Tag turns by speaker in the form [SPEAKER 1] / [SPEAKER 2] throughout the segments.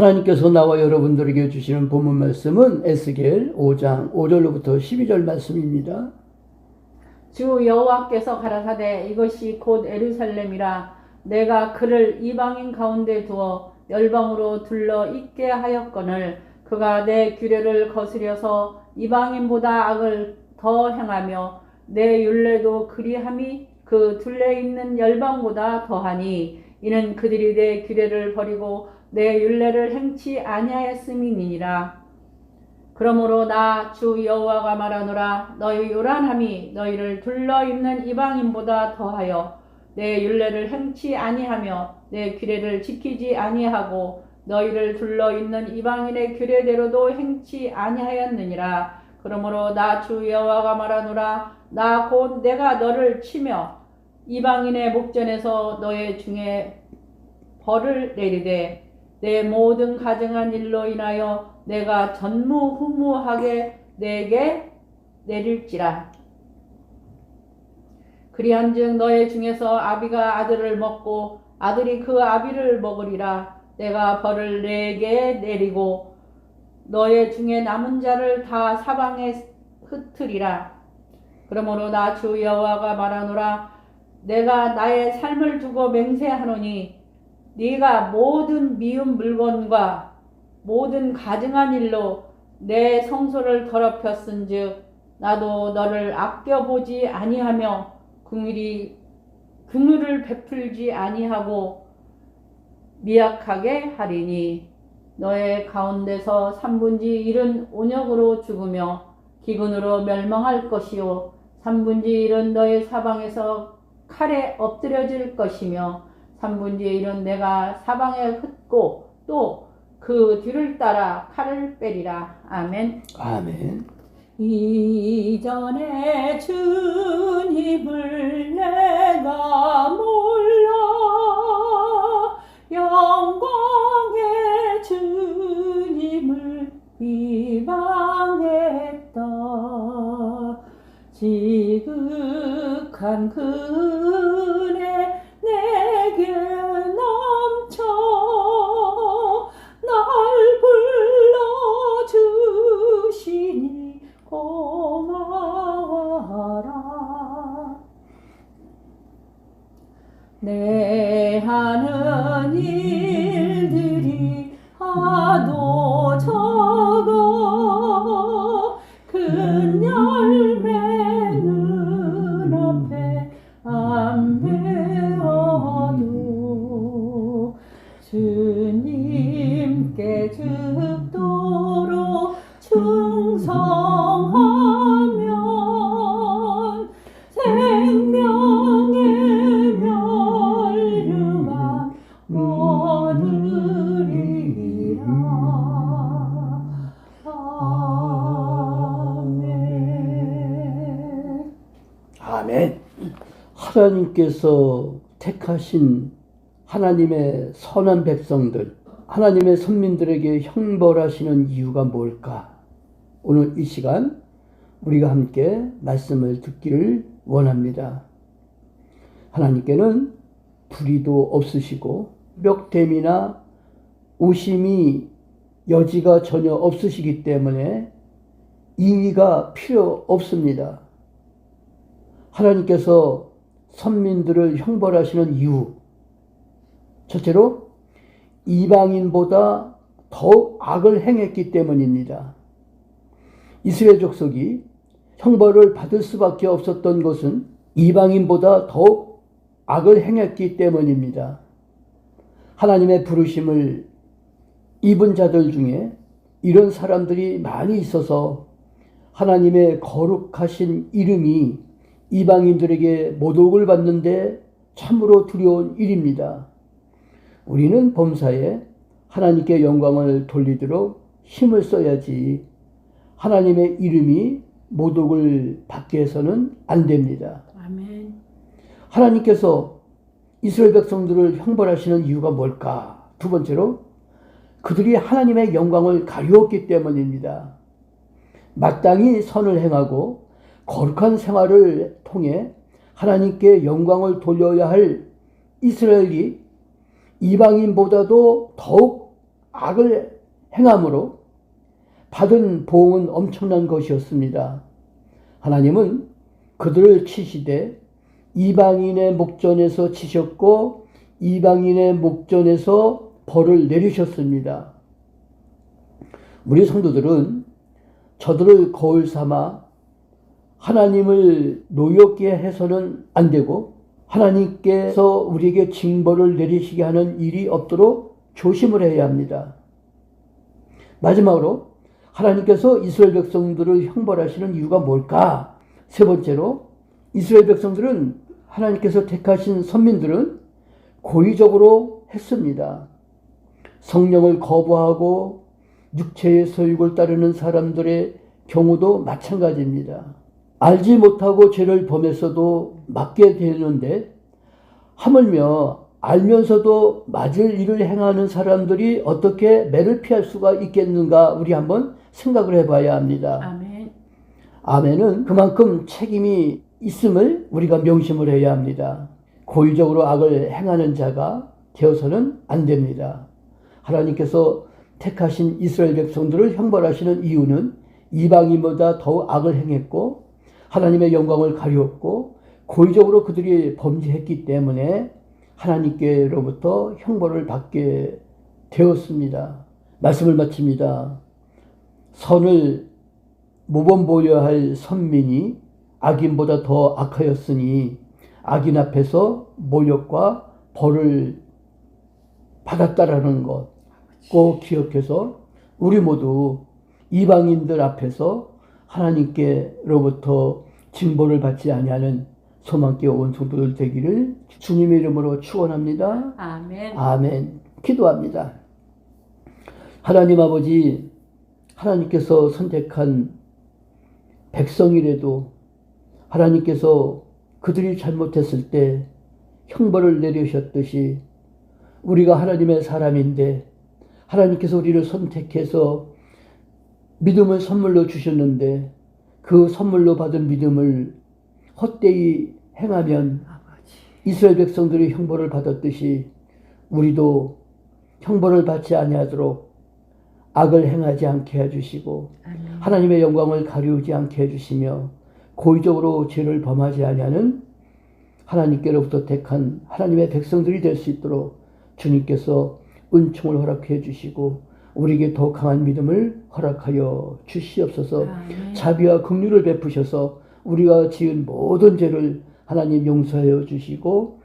[SPEAKER 1] 하나님께서 나와 여러분들에게 주시는 본문 말씀은 에스겔 5장 5절로부터 12절 말씀입니다.
[SPEAKER 2] 주 여호와께서 가라사대 이것이 곧 에루살렘이라 내가 그를 이방인 가운데 두어 열방으로 둘러 있게 하였거늘 그가 내 규례를 거스려서 이방인보다 악을 더 행하며 내 율례도 그리함이 그 둘레 있는 열방보다 더하니 이는 그들이 내 규례를 버리고 내 율례를 행치 아니하였음이니라. 그러므로 나 주 여호와가 말하노라. 너희 요란함이 너희를 둘러 있는 이방인보다 더하여 내 율례를 행치 아니하며 내 규례를 지키지 아니하고 너희를 둘러 있는 이방인의 규례대로도 행치 아니하였느니라. 그러므로 나 주 여호와가 말하노라. 나 곧 내가 너를 치며 이방인의 목전에서 너의 중에 벌을 내리되 내 모든 가증한 일로 인하여 내가 전무후무하게 내게 내릴지라. 그리한즉 너의 중에서 아비가 아들을 먹고 아들이 그 아비를 먹으리라. 내가 벌을 내게 내리고 너의 중에 남은 자를 다 사방에 흩으리라. 그러므로 나 주 여호와가 말하노라. 내가 나의 삶을 두고 맹세하노니 네가 모든 미운 물건과 모든 가증한 일로 내 성소를 더럽혔은즉 나도 너를 아껴보지 아니하며 긍휼이 긍휼을 베풀지 아니하고 미약하게 하리니 너의 가운데서 삼분지 일은 온역으로 죽으며 기근으로 멸망할 것이요 삼분지 일은 너의 사방에서 칼에 엎드려질 것이며 삼분지 일은 내가 사방에 흩고 또 그 뒤를 따라 칼을 빼리라. 아멘.
[SPEAKER 1] 아멘.
[SPEAKER 2] 이전에 주님을 내가 몰라 영광의 주님을 비방했다 지극한 그 내일 아멘.
[SPEAKER 1] 하나님께서 택하신 하나님의 선한 백성들, 하나님의 선민들에게 형벌하시는 이유가 뭘까? 오늘 이 시간 우리가 함께 말씀을 듣기를 원합니다. 하나님께는 불의도 없으시고 멱댐이나 오심이 여지가 전혀 없으시기 때문에 이의가 필요 없습니다. 하나님께서 선민들을 형벌하시는 이유. 첫째로 이방인보다 더욱 악을 행했기 때문입니다. 이스라엘 족속이 형벌을 받을 수밖에 없었던 것은 이방인보다 더욱 악을 행했기 때문입니다. 하나님의 부르심을 입은 자들 중에 이런 사람들이 많이 있어서 하나님의 거룩하신 이름이 이방인들에게 모독을 받는데 참으로 두려운 일입니다. 우리는 범사에 하나님께 영광을 돌리도록 힘을 써야지 하나님의 이름이 모독을 받게 해서는 안 됩니다.
[SPEAKER 2] 아멘.
[SPEAKER 1] 하나님께서 이스라엘 백성들을 형벌하시는 이유가 뭘까? 두 번째로 그들이 하나님의 영광을 가리웠기 때문입니다. 마땅히 선을 행하고 거룩한 생활을 통해 하나님께 영광을 돌려야 할 이스라엘이 이방인보다도 더욱 악을 행함으로 받은 보응은 엄청난 것이었습니다. 하나님은 그들을 치시되 이방인의 목전에서 치셨고 이방인의 목전에서 벌을 내리셨습니다. 우리 성도들은 저들을 거울 삼아 하나님을 노엽게 해서는 안 되고 하나님께서 우리에게 징벌을 내리시게 하는 일이 없도록 조심을 해야 합니다. 마지막으로 하나님께서 이스라엘 백성들을 형벌하시는 이유가 뭘까? 세 번째로 이스라엘 백성들은 하나님께서 택하신 선민들은 고의적으로 했습니다. 성령을 거부하고 육체의 소욕을 따르는 사람들의 경우도 마찬가지입니다. 알지 못하고 죄를 범했어도 맞게 되는데 하물며 알면서도 맞을 일을 행하는 사람들이 어떻게 매를 피할 수가 있겠는가 우리 한번 생각을 해봐야 합니다.
[SPEAKER 2] 아멘.
[SPEAKER 1] 아멘은 그만큼 책임이 있음을 우리가 명심을 해야 합니다. 고의적으로 악을 행하는 자가 되어서는 안 됩니다. 하나님께서 택하신 이스라엘 백성들을 형벌하시는 이유는 이방인보다 더욱 악을 행했고 하나님의 영광을 가리웠고 고의적으로 그들이 범죄했기 때문에 하나님께로부터 형벌을 받게 되었습니다. 말씀을 마칩니다. 선을 모범 보여야 할 선민이 악인보다 더 악하였으니 악인 앞에서 모욕과 벌을 받았다라는 것 꼭 기억해서 우리 모두 이방인들 앞에서 하나님께로부터 징벌을 받지 아니하는 소망께 온 성도들 되기를 주님의 이름으로 축원합니다.
[SPEAKER 2] 아멘.
[SPEAKER 1] 아멘. 기도합니다. 하나님 아버지, 하나님께서 선택한 백성이라도 하나님께서 그들이 잘못했을 때 형벌을 내리셨듯이 우리가 하나님의 사람인데 하나님께서 우리를 선택해서 믿음을 선물로 주셨는데 그 선물로 받은 믿음을 헛되이 행하면. 이스라엘 백성들이 형벌을 받았듯이 우리도 형벌을 받지 아니하도록 악을 행하지 않게 해주시고. 하나님의 영광을 가리우지 않게 해주시며 고의적으로 죄를 범하지 아니하는 하나님께로부터 택한 하나님의 백성들이 될 수 있도록 주님께서 은총을 허락해 주시고 우리에게 더 강한 믿음을 허락하여 주시옵소서.
[SPEAKER 2] 아멘.
[SPEAKER 1] 자비와 긍휼을 베푸셔서 우리가 지은 모든 죄를 하나님 용서하여 주시고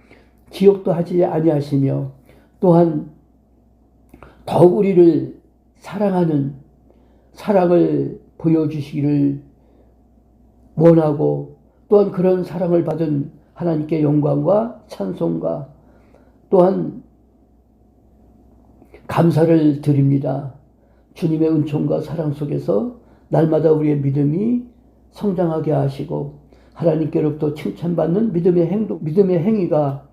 [SPEAKER 1] 지옥도 하지 아니하시며 또한 더욱 우리를 사랑하는 사랑을 보여주시기를 원하고 또한 그런 사랑을 받은 하나님께 영광과 찬송과 또한 감사를 드립니다. 주님의 은총과 사랑 속에서 날마다 우리의 믿음이 성장하게 하시고 하나님께로부터 칭찬받는 믿음의 행동, 믿음의 행위가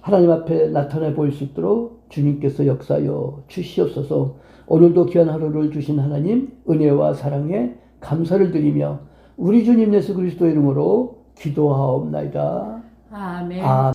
[SPEAKER 1] 하나님 앞에 나타나 보일 수 있도록 주님께서 역사여 주시옵소서. 오늘도 귀한 하루를 주신 하나님 은혜와 사랑에 감사를 드리며 우리 주님 예수 그리스도 이름으로 기도하옵나이다.
[SPEAKER 2] 아멘.
[SPEAKER 1] 아.